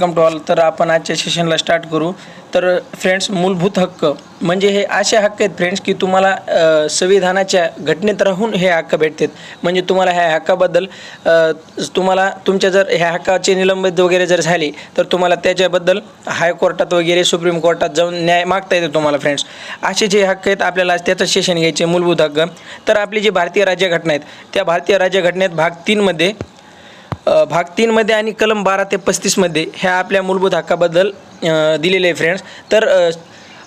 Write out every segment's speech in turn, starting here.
Welcome to all तर आपण आजच्या सेशनला स्टार्ट करू. तर फ्रेंड्स मूलभूत हक्क म्हणजे हे असे हक्क आहेत फ्रेंड्स की तुम्हाला संविधानाच्या घटनेत राहून हे हक्क भेटतात. म्हणजे तुम्हाला ह्या हक्काबद्दल तुम्हाला तुमच्या जर ह्या हक्काचे निलंबित वगैरे जर झाले तर तुम्हाला त्याच्याबद्दल हायकोर्टात वगैरे सुप्रीम कोर्टात जाऊन न्याय मागता येतो तुम्हाला फ्रेंड्स असे जे हक्क आहेत आपल्याला आज त्याचं सेशन घ्यायचे मूलभूत हक्क. तर आपली जी भारतीय राज्यघटना आहेत त्या भारतीय राज्यघटनेत भाग तीनमध्ये भाग तीनमध्ये आणि कलम बारा ते पस्तीसमध्ये ह्या आपल्या मूलभूत हक्काबद्दल दिलेले आहे फ्रेंड्स तर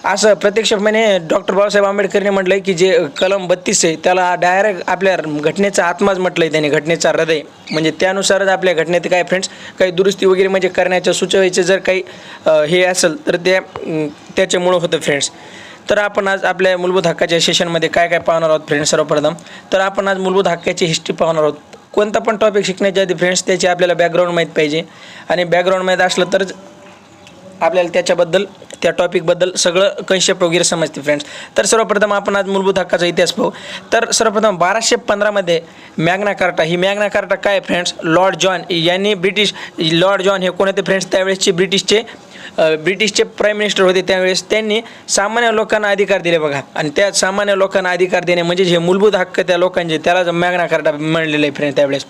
असं प्रत्यक्षपणे डॉक्टर बाबासाहेब आंबेडकरने म्हटलं आहे की जे कलम बत्तीस आहे त्याला डायरेक्ट आपल्या घटनेचा आत्माच म्हटलं आहे त्याने घटनेचा हृदय. म्हणजे त्यानुसारच आपल्या घटनेत काय फ्रेंड्स काही दुरुस्ती वगैरे म्हणजे करण्याच्या सुचवायचे जर काही हे असेल तर त्या त्याच्यामुळं होतं फ्रेंड्स तर आपण आज आपल्या मूलभूत हक्काच्या सेशनमध्ये काय काय पाहणार आहोत फ्रेंड्स सर्वप्रथम तर आपण आज मूलभूत हक्काची हिस्ट्री पाहणार आहोत. कोणता पण टॉपिक शिकण्याच्या आधी फ्रेंड्स त्याची आपल्याला बॅकग्राऊंड माहीत पाहिजे. आणि बॅकग्राऊंड माहीत असलं तरच आपल्याला त्याच्याबद्दल त्या टॉपिकबद्दल सगळं कन्सेप्ट वगैरे समजते फ्रेंड्स तर सर्वप्रथम आपण आज मूलभूत हक्काचा इतिहास पाहू. तर सर्वप्रथम बाराशे पंधरामध्ये मॅग्ना कार्टा ही मॅग्ना कार्टा काय फ्रेंड्स लॉर्ड जॉन यांनी ब्रिटिश लॉर्ड जॉन हे कोण होते फ्रेंड्स त्यावेळेसचे ब्रिटिशचे ब्रिटिशचे प्राईम मिनिस्टर होते त्यावेळेस त्यांनी सामान्य लोकांना अधिकार दिले बघा. आणि त्या सामान्य लोकांना अधिकार देणे म्हणजे जे मूलभूत हक्क त्या लोकांचे त्याला मॅग्ना कार्टा मिळलेलं आहे फ्रेंड त्यावेळेस.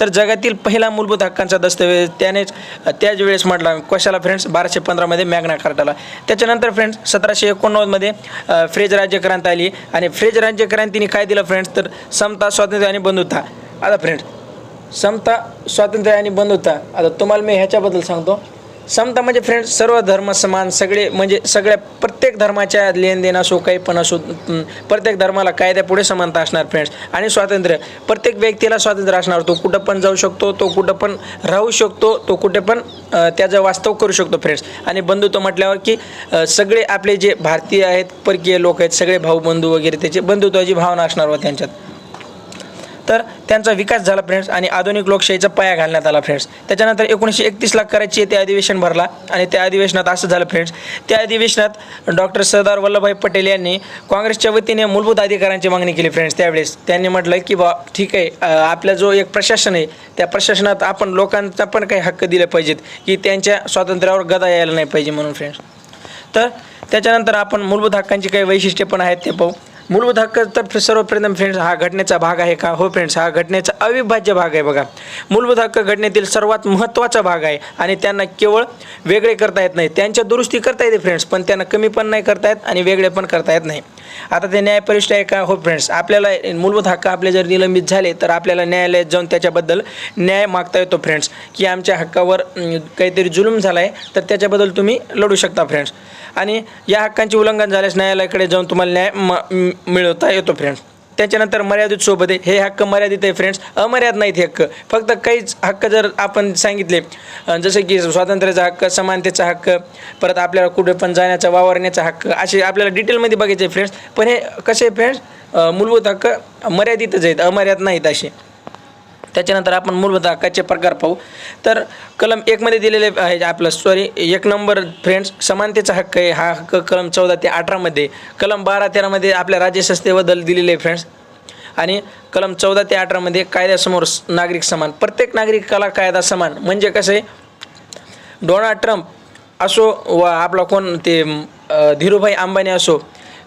तर जगातील पहिला मूलभूत हक्कांचा दस्तऐवज त्यानेच त्याच वेळेस म्हटला कशाला फ्रेंड्स बाराशे पंधरामध्ये मॅग्ना कार्टाला त्याच्यानंतर फ्रेंड्स सतराशे एकोणनव्वदमध्ये फ्रेज राज्यक्रांती आली. आणि फ्रेज राज्यक्रांतीने काय दिलं फ्रेंड्स तर समता स्वातंत्र्य आणि बंधुता. आता फ्रेंड्स समता स्वातंत्र्य आणि बंधुता. आता तुम्हाला मी ह्याच्याबद्दल सांगतो. समता म्हणजे फ्रेंड्स सर्व धर्म समान सगळे म्हणजे सगळ्या प्रत्येक धर्माच्या लेनदेन असो काही पण असो प्रत्येक धर्माला कायद्यापुढे समानता असणार फ्रेंड्स आणि स्वातंत्र्य प्रत्येक व्यक्तीला स्वातंत्र्य असणार. तो कुठं पण जाऊ शकतो तो कुठं पण राहू शकतो तो कुठे पण त्याचं वास्तव करू शकतो फ्रेंड्स आणि बंधुत्व म्हटल्यावर की सगळे आपले जे भारतीय आहेत परकीय लोक आहेत सगळे भाऊ बंधू वगैरे त्याचे बंधुत्वाची भावना असणार व त्यांच्यात. तर त्यांचा विकास झाला फ्रेंड्स आणि आधुनिक लोकशाहीचा पाया घालण्यात आला फ्रेंड्स त्याच्यानंतर एकोणीसशे एकतीसला करायची ते अधिवेशन भरला. आणि त्या अधिवेशनात असं झालं फ्रेंड्स त्या अधिवेशनात डॉक्टर सरदार वल्लभभाई पटेल यांनी काँग्रेसच्या वतीने मूलभूत अधिकारांची मागणी केली फ्रेंड्स त्यावेळेस त्यांनी म्हटलं की बा ठीक आहे आपला जो एक प्रशासन आहे त्या प्रशासनात आपण लोकांचा पण काही हक्क दिले पाहिजेत की त्यांच्या स्वातंत्र्यावर गदा यायला नाही पाहिजे म्हणून फ्रेंड्स तर त्याच्यानंतर आपण मूलभूत हक्कांची काही वैशिष्ट्ये पण आहेत ते पाहू. मूलभूत हक्क तर सर्वप्रथम फ्रेंड्स हा घटनेचा भाग आहे का? हो फ्रेंड्स हा घटनेचा अविभाज्य भाग आहे बघा. मूलभूत हक्क घटनेतील सर्वात महत्त्वाचा भाग आहे आणि त्यांना केवळ वेगळे करता येत नाही. त्यांच्या दुरुस्ती करता येते फ्रेंड्स पण त्यांना कमी पण नाही करता येत आणि वेगळे पण करता येत नाही. आता ते न्यायपरिष्ठ आहे का? हो फ्रेंड्स आपल्याला मूलभूत हक्क आपले जर निलंबित झाले तर आपल्याला न्यायालयात जाऊन त्याच्याबद्दल न्याय मागता येतो फ्रेंड्स की आमच्या हक्कावर काहीतरी जुलूम झाला आहे तर त्याच्याबद्दल तुम्ही लढू शकता फ्रेंड्स आणि या हक्कांचे उल्लंघन झाल्यास न्यायालयाकडे जाऊन तुम्हाला न्याय म- मिळवता येतो फ्रेंड्स त्याच्यानंतर मर्यादित सोबत आहे. हे हक्क मर्यादित आहे फ्रेंड्स अमर्याद नाहीत हे हक्क. फक्त काहीच हक्क जर आपण सांगितले जसं की स्वातंत्र्याचा हक्क समानतेचा हक्क परत आपल्याला कुठे पण जाण्याचा वावरण्याचा हक्क असे आपल्याला डिटेलमध्ये बघायचे फ्रेंड्स पण हे कसे फ्रेंड्स मूलभूत हक्क मर्यादितच आहेत अमर्याद नाहीत असे. त्याच्यानंतर आपण मूलभूत हक्काचे प्रकार पाहू. तर कलम एकमध्ये दिलेले आहे आपलं सॉरी एक नंबर फ्रेंड्स समानतेचा हक्क आहे. हा हक्क कलम चौदा ते अठरामध्ये कलम बारा तेरामध्ये आपल्या राज्यसंस्थेबद्दल दिलेले आहे फ्रेंड्स आणि कलम चौदा ते अठरामध्ये कायद्यासमोर नागरिक समान. प्रत्येक नागरिकाला कायदा समान. म्हणजे कसं आहे? डोनाल्ड ट्रम्प असो व आपला कोण ते धीरूभाई अंबानी असो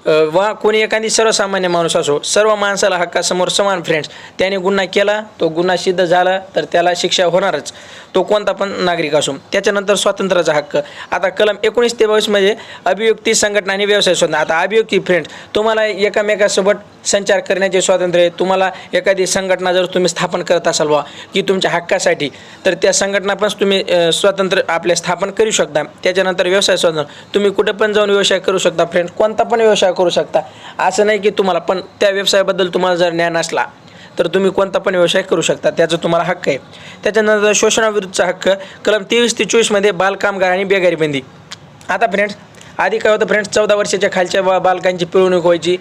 वा कोणी एखादी सर्वसामान्य माणूस असो सर्व माणसाला हक्कासमोर समान फ्रेंड्स त्याने गुन्हा केला तो गुन्हा सिद्ध झाला तर त्याला शिक्षा होणारच. तो कोणता पण नागरिक असो त्याच्यानंतर स्वातंत्र्याचा हक्क. आता कलम एकोणीस ते बावीसमध्ये अभिव्यक्ती संघटना आणि व्यवसाय स्वतंत्र आता अभिव्यक्ती फ्रेंड्स तुम्हाला एकामेकासोबत संचार करण्याचे स्वातंत्र्य आहे. तुम्हाला एखादी संघटना जर तुम्ही स्थापन करत असाल बा की तुमच्या हक्कासाठी तर त्या संघटना पण तुम्ही स्वातंत्र्य स्वतंत्र स्थापन करू शकता. त्याच्यानंतर व्यवसाय स्वातंत्र्य तुम्ही कुठे पण जाऊन व्यवसाय करू शकता फ्रेंड्स कोणता पण व्यवसाय करू शकता. असं नाही की तुम्हाला पण त्या व्यवसायाबद्दल तुम्हाला जर ज्ञान असला तर तुम्ही कोणता पण व्यवसाय करू शकता त्याचा तुम्हाला हक्क आहे. त्याच्यानंतर शोषणाविरुद्धचा हक्क कलम तेवीस ते चोवीसमध्ये बालकामगार आणि बेगारी बंदी. आता फ्रेंड्स आधी काय होतं फ्रेंड्स चौदा वर्षाच्या खालच्या बा बालकांची पिळवणूक व्हायची.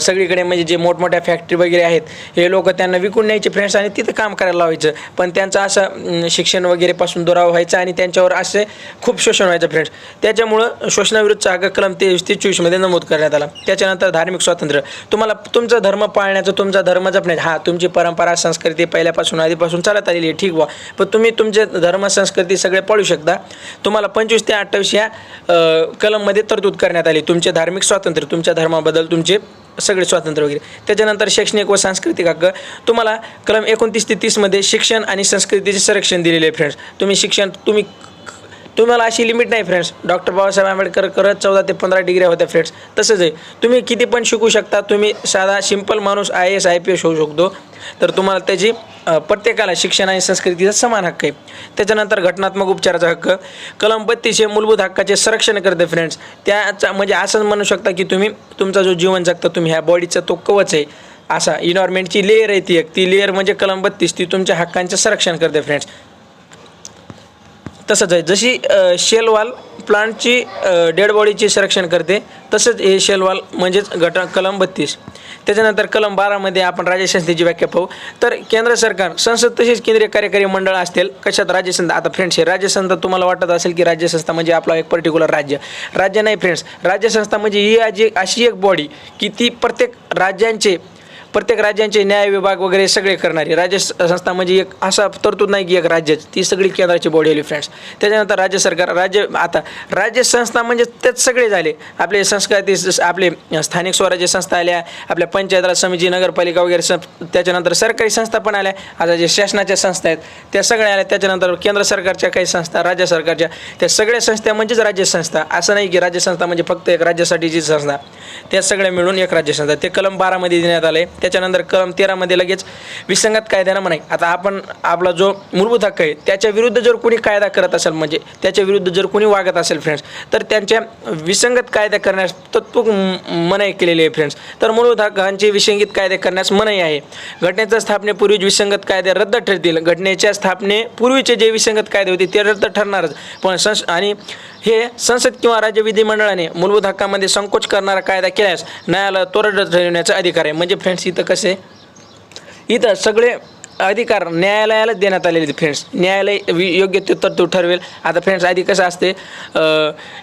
सगळीकडे म्हणजे जे मोठमोठ्या फॅक्टरी वगैरे आहेत हे लोक त्यांना विकून न्यायचे फ्रेंड्स आणि तिथं काम करायला लावायचं. पण त्यांचं असं शिक्षण वगैरेपासून दुराव दुरावा व्हायचा आणि त्यांच्यावर असे खूप शोषण व्हायचं फ्रेंड्स त्याच्यामुळं शोषणाविरुद्धचा हा कलम तेवीस ते चोवीसमध्ये नमूद करण्यात आला. त्याच्यानंतर धार्मिक स्वातंत्र्य. तुम्हाला तुमचा धर्म पाळण्याचं तुमचा धर्म जपण्याचं हा तुमची परंपरा संस्कृती पहिल्यापासून आधीपासून चालत आलेली आहे ठीक वा पण तुम्ही तुमचे धर्म संस्कृती सगळे पाळू शकता. तुम्हाला पंचवीस ते अठ्ठावीस या कलम मध्ये तरतूद करण्यात आली. तुमचे धार्मिक स्वातंत्र्य तुमच्या धर्माबद्दल तुमचे सगळे स्वातंत्र्य वगैरे. त्याच्यानंतर शैक्षणिक व सांस्कृतिक हक्क. तुम्हाला कलम एकोणतीस ते तीसमध्ये शिक्षण आणि संस्कृतीचे संरक्षण दिलेले आहे फ्रेंड्स तुम्ही शिक्षण तुम्ही तुम्हाला अशी लिमिट नाही फ्रेंड्स डॉक्टर बाबासाहेब आंबेडकर करत चौदा ते पंधरा डिग्री होत्या फ्रेंड्स तसंच आहे. तुम्ही किती पण शिकू शकता तुम्ही साधा सिंपल माणूस I S I P S होऊ शकतो. तर तुम्हाला त्याची प्रत्येकाला शिक्षण आणि संस्कृतीचा समान हक्क आहे. त्याच्यानंतर घटनात्मक उपचाराचा हक्क. कलम बत्तीस हे मूलभूत हक्काचे संरक्षण करते फ्रेंड्स त्याचा म्हणजे असं म्हणू शकता की तुम्ही तुमचा जो जीवन जगता तुम्ही ह्या बॉडीचा तो कवच आहे. असा इन्व्हायरमेंटची लेअर आहे ती एक. ती लेअर म्हणजे कलम बत्तीस ती तुमच्या हक्कांचं संरक्षण करते फ्रेंड्स तसंच आहे. जशी शेलवाल प्लांटची डेड बॉडीची संरक्षण करते तसंच हे शेलवाल म्हणजेच गट कलम बत्तीस. त्याच्यानंतर कलम बारामध्ये आपण राज्यसंस्थेची व्याख्या पाहू. तर केंद्र सरकार संसद तसेच केंद्रीय कार्यकारी मंडळ असतील. कशात राज्यसंस्था आता फ्रेंड्स हे राज्यसंस्था तुम्हाला वाटत असेल की राज्यसंस्था म्हणजे आपला एक पर्टिक्युलर राज्य. राज्य नाही फ्रेंड्स राज्यसंस्था म्हणजे ही अशी एक बॉडी की ती प्रत्येक राज्यांचे प्रत्येक राज्यांचे न्याय विभाग वगैरे सगळे करणारी. राज्य संस्था म्हणजे एक असा तरतूद नाही की एक राज्याची. ती सगळी केंद्राची बॉडी आली फ्रेंड्स त्याच्यानंतर राज्य सरकार राज्य आता राज्य संस्था म्हणजे तेच सगळे झाले. आपले संस्कृती आपले स्थानिक स्वराज्य संस्था आल्या आपल्या पंचायतला समिती नगरपालिका वगैरे त्याच्यानंतर सरकारी संस्था पण आल्या. आता जे शासनाच्या संस्था आहेत त्या सगळ्या आल्या. त्याच्यानंतर केंद्र सरकारच्या काही संस्था राज्य सरकारच्या त्या सगळ्या संस्था म्हणजेच राज्य संस्था. असं नाही की राज्य संस्था म्हणजे फक्त एक राज्यासाठीची संस्था. त्या सगळ्या मिळून एक राज्य संस्था. ते कलम बारामध्ये देण्यात आले त्याच्यानंतर कलम तेरामध्ये लगेच विसंगत कायद्यानं म्हणाय. आता आपण आपला जो मूलभूत हक्क आहे त्याच्या विरुद्ध जर कोणी कायदा करत असेल म्हणजे त्याच्या विरुद्ध जर कोणी वागत असेल फ्रेंड्स तर त्यांच्या विसंगत कायदा करण्यास तत्व मनाई केलेली आहे फ्रेंड्स तर मूलभूत हक्कांचे विसंगत कायदे करण्यास मनाई आहे. घटनेच्या स्थापनेपूर्वी विसंगत कायदे रद्द ठरतील. घटनेच्या स्थापनेपूर्वीचे जे विसंगत कायदे होते ते रद्द ठरणारच. पण संस आणि हे संसद किंवा राज्य विधिमंडळाने मूलभूत हक्कामध्ये संकोच करणारा कायदा केल्यास न्यायालय तोरड ठरविण्याचा अधिकार आहे. म्हणजे फ्रेंड्स इथं कसे? इथं सगळे अधिकार न्यायालयालाच देण्यात आलेले आहेत फ्रेंड्स न्यायालय वि- योग्य ते तरतूद ठरवेल. आता फ्रेंड्स आधी कसं असते?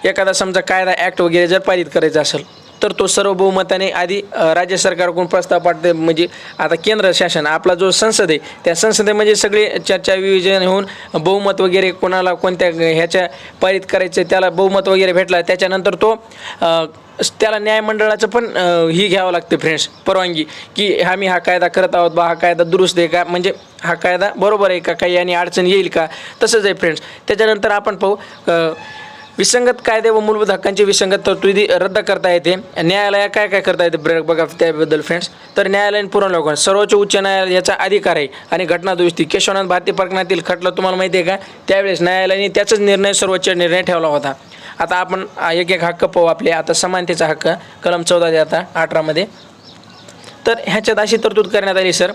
एखादा समजा कायदा ॲक्ट वगैरे जर पारित करायचा असेल तर तो सर्व बहुमताने आधी राज्य सरकारकडून प्रस्ताव पाठते म्हणजे आता केंद्र शासन आपला जो संसद आहे त्या संसदेमध्ये सगळे चर्चा विवेचन होऊन बहुमत वगैरे कोणाला कोणत्या ह्याच्या पारित करायचं त्याला बहुमत वगैरे भेटला त्याच्यानंतर तो त्याला न्यायमंडळाचं पण ही घ्यावं लागते फ्रेंड्स परवानगी. की आम्ही हा कायदा करत आहोत बा हा कायदा दुरुस्त आहे का? म्हणजे हा कायदा बरोबर आहे का? काही आणि अडचण येईल का? तसंच आहे फ्रेंड्स. त्याच्यानंतर आपण पाहू विसंगत कायदे व मूलभूत हक्कांची विसंगत तरतुदी रद्द करता येते. न्यायालय काय काय करता येते? बघा त्याबद्दल फ्रेंड्स तर न्यायालयीन पुनर्लोकन. सर्वोच्च उच्च न्यायालय याचा अधिकार आहे आणि घटना दुरुस्ती केशवनाथ भारतीय प्रकरणातील खटला तुम्हाला माहिती आहे का? त्यावेळेस न्यायालयाने त्याचाच निर्णय सर्वोच्च निर्णय ठेवला होता. आता आपण एक एक हक्क पाहू आपले. आता समानतेचा हक्क कलम चौदा ते आता अठरामध्ये. तर ह्याच्यात अशी तरतूद करण्यात आली सर.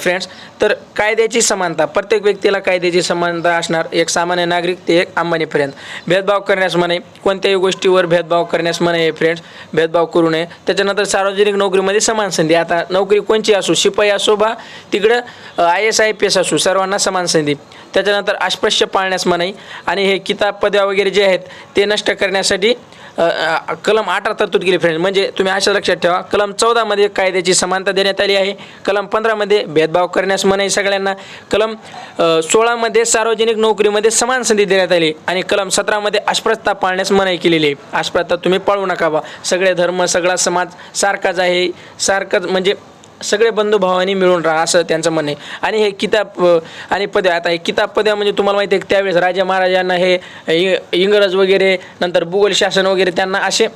फ्रेंड्स तर कायद्याची समानता प्रत्येक व्यक्तीला कायद्याची समानता असणार. एक सामान्य नागरिक ते एक अंबानीपर्यंत. भेदभाव करण्यास म्हणे कोणत्याही गोष्टीवर भेदभाव करण्यास म्हणे आहे फ्रेंड्स भेदभाव करू नये. त्याच्यानंतर सार्वजनिक नोकरीमध्ये समान संधी. आता नोकरी कोणची असो शिपाई असो बा तिकडं I S I P S असो सर्वांना समान संधी. त्याच्यानंतर अस्पृश्य पाळण्यास मनाई आणि हे किताब पदव्या वगैरे जे आहेत ते नष्ट करण्यासाठी कलम अठरा तरतूद केली फ्रेंड म्हणजे तुम्ही अशा लक्षात ठेवा कलम चौदामध्ये कायद्याची समानता देण्यात आली आहे कलम पंधरामध्ये भेदभाव करण्यास मनाई सगळ्यांना कलम सोळामध्ये सार्वजनिक नोकरीमध्ये समान संधी देण्यात आली आणि कलम सतरामध्ये अस्प्रस्ता पाळण्यास मनाई केलेली आहे. अस्प्रस्ता तुम्ही पाळू नका बा. सगळे धर्म सगळा समाज सारखाच आहे सारखंच म्हणजे सगळे बंधुभावानी मिळून राहा असं त्यांचं म्हणणं आहे. आणि हे किताब आणि पदव्या आता हे किताब पदव्या म्हणजे तुम्हाला माहिती आहे त्यावेळेस राजा महाराजांना हे इंग्रज वगैरे नंतर भूगोल शासन वगैरे त्यांना असे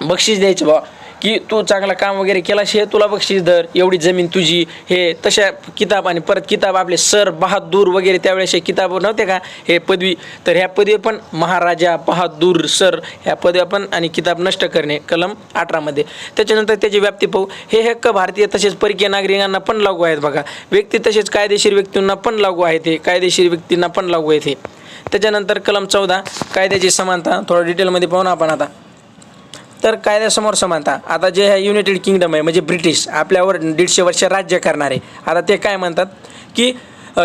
बक्षीस द्यायचे बा की तू चांगला काम वगैरे केलास हे तुला बक्षीस दर. एवढी जमीन तुझी हे तशा किताब आणि परत किताब आपले सर बहादूर वगैरे त्यावेळेस हे किताब नव्हते का? हे पदवी. तर ह्या पदवी पण महाराजा बहादूर सर ह्या पदव्या पण आणि किताब नष्ट करणे कलम अठरामध्ये त्याच्यानंतर त्याची व्याप्ती पाहू. हे हक्क भारतीय तसेच परकीय नागरिकांना पण लागू आहेत बघा. व्यक्ती तसेच कायदेशीर व्यक्तींना पण लागू आहेत हे. कायदेशीर व्यक्तींना पण लागू आहेत हे. त्याच्यानंतर कलम चौदा कायद्याची समानता. थोडं डिटेलमध्ये पाहू ना आपण आता. तर कायद्यासमोर समानता. आता जे हे युनायटेड किंगडम आहे म्हणजे ब्रिटिश आपल्यावर दीडशे वर्ष राज्य करणारे. आता ते काय म्हणतात? की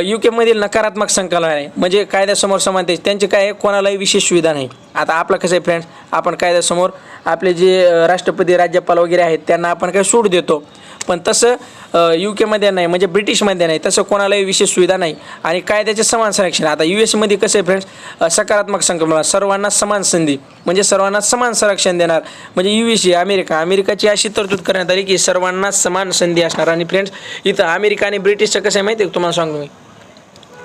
यू केमधील नकारात्मक संकलन आहे म्हणजे कायद्यासमोर समानते त्यांचे काय आहे? कोणालाही विशेष सुविधा नाही. आता आपलं कसं आहे फ्रेंड्स आपण कायद्यासमोर आपले जे राष्ट्रपती राज्यपाल वगैरे आहेत त्यांना आपण काय सूट देतो? पण तसं यू केमध्ये नाही म्हणजे ब्रिटिशमध्ये नाही तसं कोणालाही विशेष सुविधा नाही. आणि कायद्याचे समान संरक्षण आता यू एसमध्ये कसं आहे फ्रेंड्स सकारात्मक संकल्पना सर्वांना समान संधी म्हणजे सर्वांना समान संरक्षण देणार. म्हणजे यू एस अमेरिका अमेरिकाची अशी तरतूद करण्यात आली की सर्वांना समान संधी असणार. आणि फ्रेंड्स इथं अमेरिका आणि ब्रिटिशचं कसं आहे माहिती आहे तुम्हाला सांगतो मी.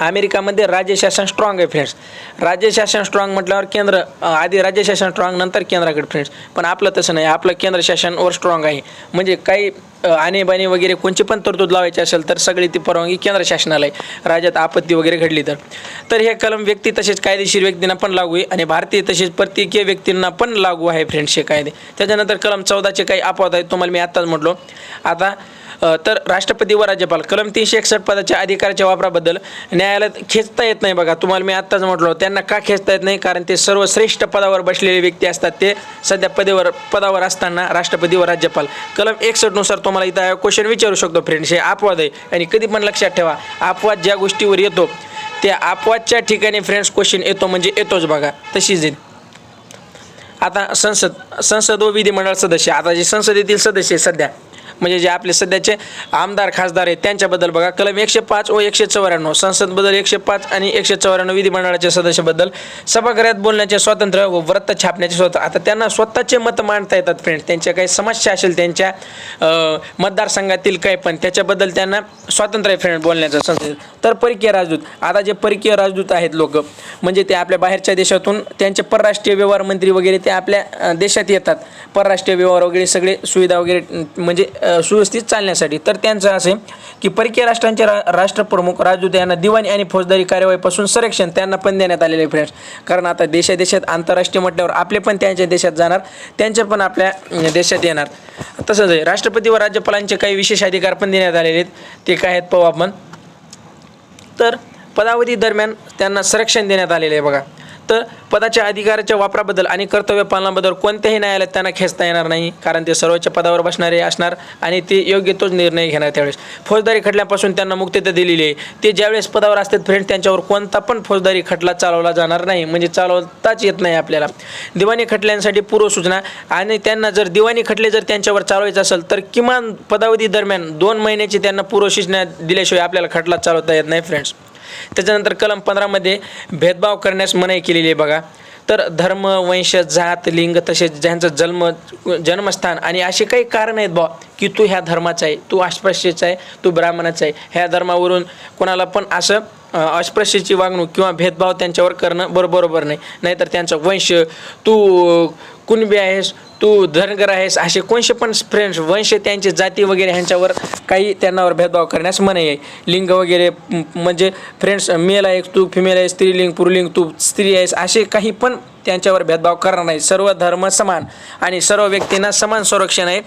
अमेरिकामध्ये राज्यशासन स्ट्रॉंग आहे फ्रेंड्स राज्यशासन स्ट्रॉंग म्हटल्यावर केंद्र आधी आधी राज्यशासन स्ट्रॉंग नंतर केंद्राकडे फ्रेंड्स पण आपलं तसं नाही. आपलं केंद्र शासनवर स्ट्रॉंग आहे. म्हणजे काही आणीबाणी वगैरे कोणची पण तरतूद लावायची असेल तर सगळी ती परवानगी केंद्र शासनाला आहे. राज्यात आपत्ती वगैरे घडली तर. तर हे कलम व्यक्ती तसेच कायदेशीर व्यक्तींना पण लागू आहे आणि भारतीय तसेच परकीय व्यक्तींना पण लागू आहे फ्रेंड्स हे कायदे. त्याच्यानंतर कलम चौदाचे काही अपवाद आहेत. तुम्हाला मी आत्ताच म्हटलो. आता तर राष्ट्रपती व राज्यपाल. कलम तीनशे एकसष्ट पदाच्या अधिकाराच्या वापराबद्दल न्याय न्यायालयात खेचता येत नाही बघा. तुम्हाला मी आत्ताच म्हटलो त्यांना का खेचता येत नाही? कारण ते सर्व श्रेष्ठ पदावर बसलेले व्यक्ती असतात. ते सध्या पदेवर पदावर असताना राष्ट्रपती व राज्यपाल. कलम एकसष्टनुसार तुम्हाला इथं क्वेश्चन विचारू शकतो फ्रेंड्स हे अपवाद आहे. आणि कधी पण लक्षात ठेवा अपवाद ज्या गोष्टीवर येतो त्या अपवादच्या ठिकाणी फ्रेंड्स क्वेश्चन येतो म्हणजे येतोच बघा. तशीच येईल आता संसद संसद व विधिमंडळ सदस्य आता जे संसदेतील सदस्य आहे सध्या म्हणजे जे आपले सध्याचे आमदार खासदार आहेत त्यांच्याबद्दल बघा. कलम एकशे पाच व एकशे चौऱ्याण्णव संसदबद्दल एकशे पाच आणि एकशे चौऱ्याण्णव विधिमंडळाच्या सदस्याबद्दल सभागृहात बोलण्याचे स्वातंत्र्य व व्रत छापण्याचे स्वातंत्र्य आता त्यांना स्वतःचे मत मांडता येतात फ्रेंड त्यांच्या काही समस्या असेल त्यांच्या मतदारसंघातील काही पण त्याच्याबद्दल त्यांना स्वातंत्र्य आहे फ्रेंड बोलण्याचं संसद तर परकीय राजदूत आता जे परकीय राजदूत आहेत लोक म्हणजे ते आपल्या बाहेरच्या देशातून त्यांचे परराष्ट्रीय व्यवहार मंत्री वगैरे ते आपल्या देशात येतात. परराष्ट्रीय व्यवहार वगैरे सगळे सुविधा वगैरे म्हणजे सुव्यवस्थित चालण्यासाठी. तर त्यांचं असे की परकीय राष्ट्रांचे रा राष्ट्रप्रमुख राजदूत यांना दिवाणी आणि फौजदारी कार्यवाहीपासून संरक्षण त्यांना पण देण्यात आलेले फ्रेंड्स. कारण आता देशादेशात आंतरराष्ट्रीय म्हटल्यावर आपले पण त्यांच्या देशात जाणार त्यांचे पण आपल्या देशात येणार. तसंच आहे राष्ट्रपती व राज्यपालांचे काही विशेष अधिकार पण देण्यात आलेले आहेत. ते काय आहेत पाहू आपण. तर पदावधी दरम्यान त्यांना संरक्षण देण्यात आलेले आहे बघा. तर पदाच्या अधिकाराच्या वापराबद्दल आणि कर्तव्य पालनाबद्दल कोणत्याही न्यायालयात त्यांना खेचता येणार नाही कारण ते सर्वोच्च पदावर बसणारे असणार आणि ते योग्य तोच निर्णय घेणार त्यावेळेस. फौजदारी खटल्यापासून त्यांना मुक्तता दिलेली आहे. ते ज्यावेळेस पदावर असतात फ्रेंड त्यांच्यावर कोणता पण फौजदारी खटला चालवला जाणार नाही म्हणजे चालवताच येत नाही आपल्याला. दिवाणी खटल्यांसाठी पूर्वसूचना आणि त्यांना जर दिवाणी खटले जर त्यांच्यावर चालवायचं असेल तर किमान पदावधी दरम्यान दोन महिन्याची त्यांना पूर्वसूचना दिल्याशिवाय आपल्याला खटला चालवता येत नाही फ्रेंड्स त्याच्यानंतर कलम पंधरामध्ये भेदभाव करण्यास मनाई केलेली आहे बघा. तर धर्म वंश जात लिंग तसेच ज्यांचं जन्म जन्मस्थान आणि असे काही कारण आहेत बा की तू ह्या धर्माचा आहे तू अस्पृश्यचा आहे तू ब्राह्मणाचा आहे. ह्या धर्मावरून कोणाला पण असं अस्पृश्यची वागणूक किंवा भेदभाव त्यांच्यावर करणं बरोबर नाही. नाहीतर त्यांचा वंश तू कुणबी आहेस तू धनगर आहेस असे कोणसे पण फ्रेंड्स वंश त्यांचे जाती वगैरे ह्यांच्यावर काही त्यांनावर भेदभाव करण्यास मनाई आहे. लिंग वगैरे म्हणजे फ्रेंड्स मेल आहेस तू फिमेल आहे स्त्रीलिंग पुरुलिंग तू स्त्री आहेस असे काही पण त्यांच्यावर भेदभाव करणार नाही. सर्व धर्म समान आणि सर्व व्यक्तींना समान संरक्षण आहे.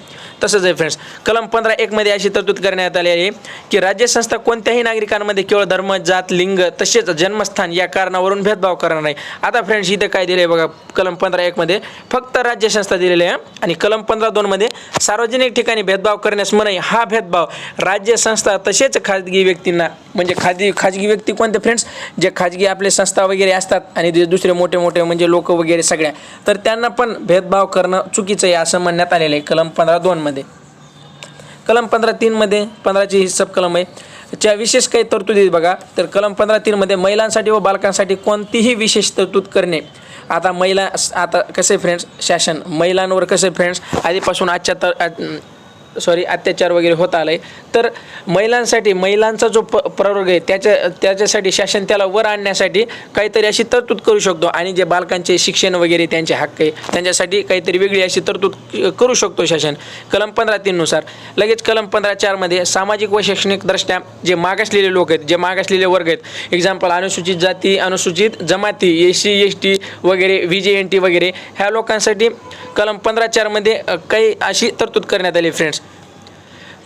तसंच आहे फ्रेंड्स कलम पंधरा एकमध्ये अशी तरतूद करण्यात आली आहे की राज्यसंस्था कोणत्याही नागरिकांमध्ये केवळ धर्म जात लिंग तसेच जन्मस्थान या कारणावरून भेदभाव करणार नाही. आता फ्रेंड्स इथे काय दिले बघा कलम पंधरा एकमध्ये फक्त राज्यसंस्था दिलेली आहे आणि कलम पंधरा दोनमध्ये सार्वजनिक ठिकाणी भेदभाव करण्यास मनाई हा भेदभाव राज्य संस्था तसेच खाजगी व्यक्तींना म्हणजे खाजगी खाजगी व्यक्ती कोणते फ्रेंड्स जे खाजगी आपले संस्था वगैरे असतात आणि जे दुसरे मोठे मोठे म्हणजे लोक वगैरे सगळ्या. तर त्यांना पण भेदभाव करणं चुकीचं आहे असं म्हणण्यात आलेलं आहे कलम पंधरा दोनमध्ये कलम पंधरा तीनमध्ये पंधराची ही सब कलम आहे. च्या विशेष काही तरतुदी आहेत बघा. तर कलम पंधरा तीनमध्ये महिलांसाठी व बालकांसाठी कोणतीही विशेष तरतूद करणे. आता महिला आता कसे फ्रेंड्स शासन. महिलांवर कसे फ्रेंड्स आधीपासून आजच्या तर सॉरी अत्याचार वगैरे होत आलं आहे तर महिलांसाठी महिलांचा जो प प्रवर्ग आहे त्याच्या त्याच्यासाठी शासन त्याला वर आणण्यासाठी काहीतरी अशी तरतूद करू शकतो. आणि जे बालकांचे शिक्षण वगैरे त्यांचे हक्क आहे त्यांच्यासाठी काहीतरी वेगळी अशी तरतूद करू शकतो शासन. कलम पंधरा तीननुसार. लगेच कलम पंधरा चारमध्ये सामाजिक व शैक्षणिकदृष्ट्या जे मागासलेले लोक आहेत जे मागासलेले वर्ग आहेत एक्झाम्पल अनुसूचित जाती अनुसूचित जमाती एस सी एस टी वगैरे व्ही जे एन टी वगैरे ह्या लोकांसाठी कलम पंधरा चारमध्ये काही अशी तरतूद करण्यात आली फ्रेंड्स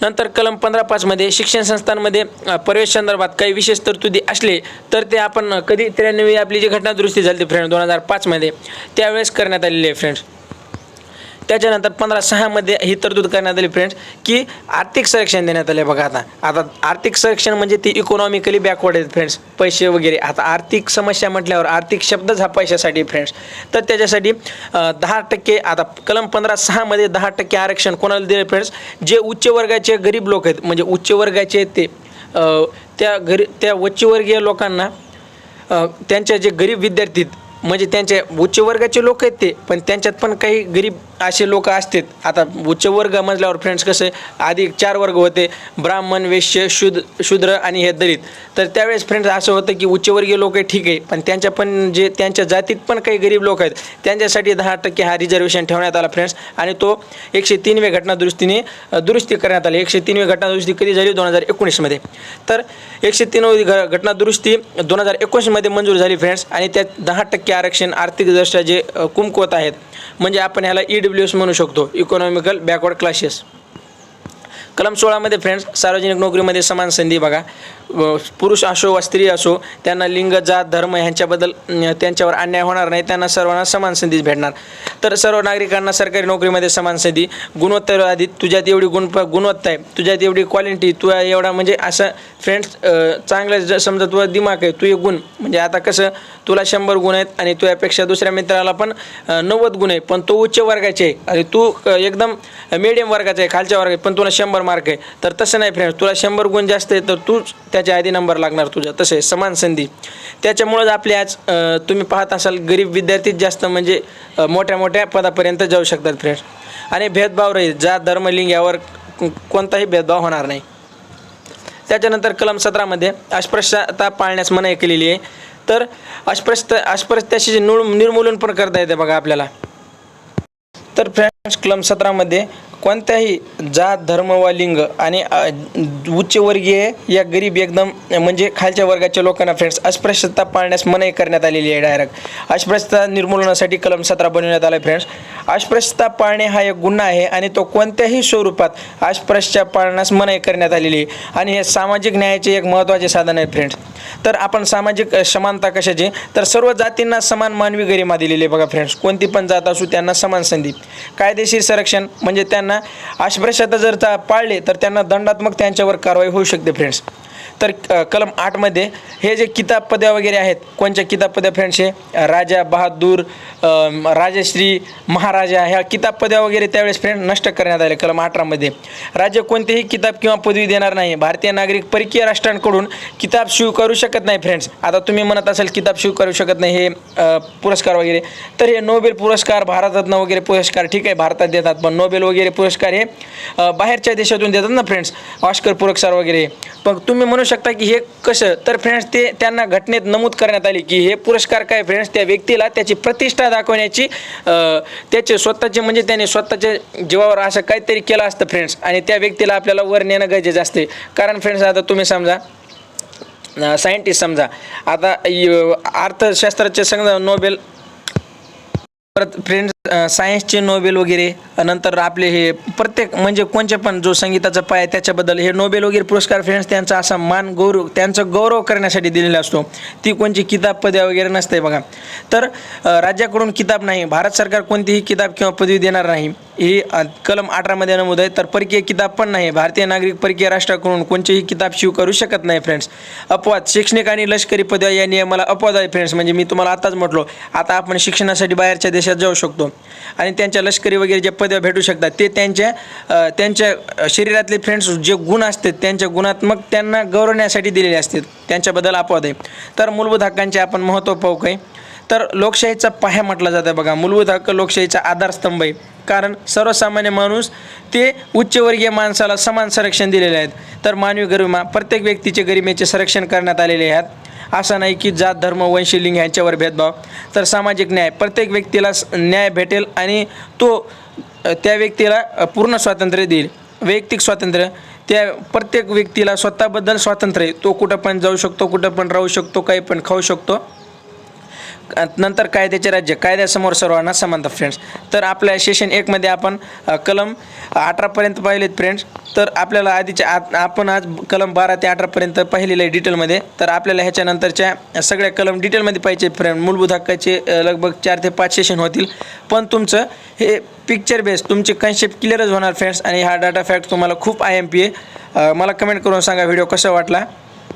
नंतर कलम पंधरा पाचमध्ये शिक्षण संस्थांमध्ये प्रवेश संदर्भात काही विशेष तरतुदी असले तर ते आपण कधी त्र्याण्णवी आपली जी घटना दुरुस्ती झाली फ्रेंड दोन हजार पाचमध्ये त्यावेळेस करण्यात आलेली आहे फ्रेंड्स. त्याच्यानंतर पंधरा सहामध्ये ही तरतूद करण्यात आली फ्रेंड्स की आर्थिक संरक्षण देण्यात आले बघा आता. आता आर्थिक संरक्षण म्हणजे ती इकॉनॉमिकली बॅकवर्ड आहेत फ्रेंड्स पैसे वगैरे. आता आर्थिक समस्या म्हटल्यावर आर्थिक शब्दच हा पैशासाठी फ्रेंड्स तर त्याच्यासाठी दहा टक्के आता कलम पंधरा सहामध्ये दहा टक्के आरक्षण कोणाला दिले फ्रेंड्स जे उच्च वर्गाचे गरीब लोक आहेत म्हणजे उच्च वर्गाचे आहेत ते त्या गरी त्या उच्चवर्गीय लोकांना त्यांच्या जे गरीब विद्यार्थी आहेत, म्हणजे त्यांचे उच्च वर्गाचे लोक आहेत ते पण त्यांच्यात पण काही गरीब असे लोक असतात. आता उच्च वर्ग म्हटल्यावर फ्रेंड्स कसे आधी चार वर्ग होते ब्राह्मण वैश्य शुद्र शूद्र आणि हे दलित. तर त्यावेळेस फ्रेंड्स असं होतं की उच्चवर्गीय लोक आहे ठीक आहे पण त्यांच्या पण जे त्यांच्या जातीत पण काही गरीब लोक आहेत. त्यांच्यासाठी दहा टक्के हा रिझर्वेशन ठेवण्यात आला फ्रेंड्स आणि तो एकशे तीनवे घटना दुरुस्तीने दुरुस्ती करण्यात आली. एकशे तीनवे घटना दुरुस्ती कधी झाली? दोन हजार एकोणीसमध्ये. तर एकशे तीनवी घटना दुरुस्ती दोन हजार एकोणीसमध्ये मंजूर झाली फ्रेंड्स आणि त्यात दहा टक्के आरक्षण आर्थिकदृष्ट्या जे अ, कुमकुवत आहेत म्हणजे आपण ह्याला ई डब्ल्यू एस म्हणू शकतो इकॉनॉमिकल बॅकवर्ड क्लासेस कलम सोळामध्ये फ्रेंड्स सार्वजनिक नोकरीमध्ये समान संधी बघा. पुरुष असो वा स्त्री असो त्यांना लिंग जात धर्म ह्यांच्याबद्दल त्यांच्यावर अन्याय होणार नाही. त्यांना सर्वांना समान संधी भेटणार. तर सर्व नागरिकांना सरकारी नोकरीमध्ये समान संधी. गुणवत्ता आधी तुझ्यात एवढी गुण गुणवत्ता आहे. तुझ्यात एवढी क्वालिटी तुझ्या एवढा म्हणजे असं फ्रेंड्स चांगलं ज- समजा तुझा दिमाग आहे तू एक गुण. म्हणजे आता कसं तुला शंभर गुण आहेत आणि तुझ्यापेक्षा दुसऱ्या मित्राला पण नव्वद गुण आहे पण तो उच्च वर्गाचे आहे. आणि तू एकदम मिडियम वर्गाचा आहे खालच्या वर्गाचे पण तुला शंभर मार्क आहे. तर तसं नाही फ्रेंड्स तुला शंभर गुण जास्त आहे तर तूच त्याच्या आधी नंबर लागणार तुझा तसे समान संधी. त्याच्यामुळंच आपले आज तुम्ही पाहत असाल गरीब विद्यार्थी जास्त म्हणजे मोठ्या मोठ्या पदापर्यंत जाऊ शकतात फ्रेंड्स. आणि भेदभाव राहील जात धर्म लिंग यावर कोणताही भेदभाव होणार नाही. त्याच्यानंतर कलम सतरामध्ये अस्पृश्यता पाळण्यास मनाई केलेली आहे. तर अस्पृश्य अस्पृश्यतेचे नुळ निर्मूलन पण करता येते बघा आपल्याला. तर फ्रेंड्स कलम सतरामध्ये कोणत्याही जात धर्म वा लिंग आणि उच्चवर्गीय या गरीब एकदम म्हणजे खालच्या वर्गाच्या लोकांना फ्रेंड्स अस्पृश्यता पाळण्यास मनाई करण्यात आलेली आहे डायरेक्ट अस्पृश्यता निर्मूलनासाठी कलम सतरा बनवण्यात आला फ्रेंड्स अस्पृश्यता पाळणे हा एक गुन्हा आहे आणि तो कोणत्याही स्वरूपात अस्पृश्य पाळण्यास मनाई करण्यात आलेली आहे. आणि हे सामाजिक न्यायाचे एक महत्त्वाचे साधन आहे फ्रेंड्स तर आपण सामाजिक समानता कशाची? तर सर्व जातींना समान मानवी गरिमा दिलेली आहे बघा फ्रेंड्स कोणती पण जात असू त्यांना समान संधी. कायदेशीर संरक्षण म्हणजे त्यांना अस्पृश्यता जर चा- पाळले तर त्यांना दंडात्मक त्यांच्यावर कारवाई होऊ शकते फ्रेंड्स तर कलम आठमध्ये हे जे किताब वगैरे आहेत कोणच्या किताब फ्रेंड्स हे? राजा बहादूर राजश्री महाराजा ह्या किताब पद्या वगैरे त्यावेळेस फ्रेंड नष्ट करण्यात आले कलम अठरामध्ये राज्य कोणतेही किताब किंवा पदवी देणार नाही. भारतीय नागरिक परकीय राष्ट्रांकडून किताब स्वीकारू शकत नाही फ्रेंड्स आता तुम्ही म्हणत असाल किताब स्वीकारू शकत नाही हे पुरस्कार वगैरे. तर हे नोबेल पुरस्कार भारतरत्न वगैरे पुरस्कार ठीक आहे भारतात देतात पण नोबेल वगैरे पुरस्कार हे बाहेरच्या देशातून देतात ना फ्रेंड्स ऑस्कर पुरस्कार वगैरे. पण तुम्ही म्हणू शकता की हे कसं? तर फ्रेंड्स ते त्यांना घटनेत नमूद करण्यात आली की हे पुरस्कार काय फ्रेंड्स त्या व्यक्तीला त्याची प्रतिष्ठा दाखवण्याची त्याचे स्वतःचे म्हणजे त्याने स्वतःच्या जीवावर असं काहीतरी केलं असतं फ्रेंड्स आणि त्या व्यक्तीला आपल्याला वर नेणं गरजेचं असते. कारण फ्रेंड्स आता तुम्ही समजा सायंटिस्ट समजा. आता अर्थशास्त्राचे समजा नोबेल परत फ्रेंड्स सायन्सचे नोबेल वगैरे नंतर आपले हे प्रत्येक म्हणजे कोणचे पण जो संगीताचा पाय आहे त्याच्याबद्दल हे नोबेल वगैरे पुरस्कार फ्रेंड्स त्यांचा असा मान गौरव त्यांचा गौरव करण्यासाठी दिलेला असतो. ती कोणची किताब पदव्या वगैरे नसते बघा. तर राज्याकडून किताब नाही भारत सरकार कोणतीही किताब किंवा पदवी देणार नाही. ही कलम अठरामध्ये नमूद आहे. तर परकीय किताब पण नाही. भारतीय नागरिक परकीय राष्ट्राकडून कोणतीही किताब स्वीकारू शकत नाही फ्रेंड्स अपवाद शैक्षणिक आणि लष्करी पदव्या या नियमाला अपवाद आहे फ्रेंड्स म्हणजे मी तुम्हाला आताच म्हटलो. आता आपण शिक्षणासाठी बाहेरच्या देशात जाऊ शकतो. आणि त्यांच्या लष्करी वगैरे जे पदव्या भेटू शकतात ते त्यांच्या त्यांच्या शरीरातले फ्रेंड्स जे गुण असतात त्यांच्या गुणात्मक त्यांना गौरवण्यासाठी दिलेले असतात. त्यांच्याबद्दल अपवाद आहे. तर मूलभूत हक्कांचे आपण महत्त्व पाहू काय तर लोकशाहीचा पाया म्हटला जातं बघा. मूलभूत हक्क लोकशाहीचा आधारस्तंभ आहे. कारण सर्वसामान्य माणूस ते उच्चवर्गीय माणसाला समान संरक्षण दिलेले आहेत. तर मानवी गरिमा प्रत्येक व्यक्तीचे गरिमेचे संरक्षण करण्यात आलेले आहेत. असा नाही की जात धर्म वंशी लिंग यांच्यावर भेदभाव. तर सामाजिक न्याय प्रत्येक व्यक्तीला स- न्याय भेटेल आणि तो त्या व्यक्तीला पूर्ण स्वातंत्र्य देईल. वैयक्तिक स्वातंत्र्य त्या प्रत्येक व्यक्तीला स्वतःबद्दल स्वातंत्र्य आहे. तो कुठं पण जाऊ शकतो कुठं पण राहू शकतो काही पण खाऊ शकतो. नंतर कायद्याचे राज्य कायद्यासमोर सर्वांना समानता फ्रेंड्स तर आपल्या सेशन एकमध्ये आपण कलम अठरापर्यंत पाहिलेत फ्रेंड्स तर आपल्याला आधीच्या आत आपण आज कलम बारा ते अठरापर्यंत पाहिलेलं आहे डिटेलमध्ये तर आपल्याला ह्याच्यानंतरच्या सगळ्या कलम डिटेलमध्ये पाहिजे फ्रेंड मूलभूत हक्काचे लगभग चार ते पाच सेशन होतील. पण तुमचं हे पिक्चर बेस तुमचे कन्सेप्ट क्लिअरच होणार फ्रेंड्स आणि हा डाटा फॅक्ट तुम्हाला खूप आय एम पी आहे मला कमेंट करून सांगा व्हिडिओ कसा वाटला.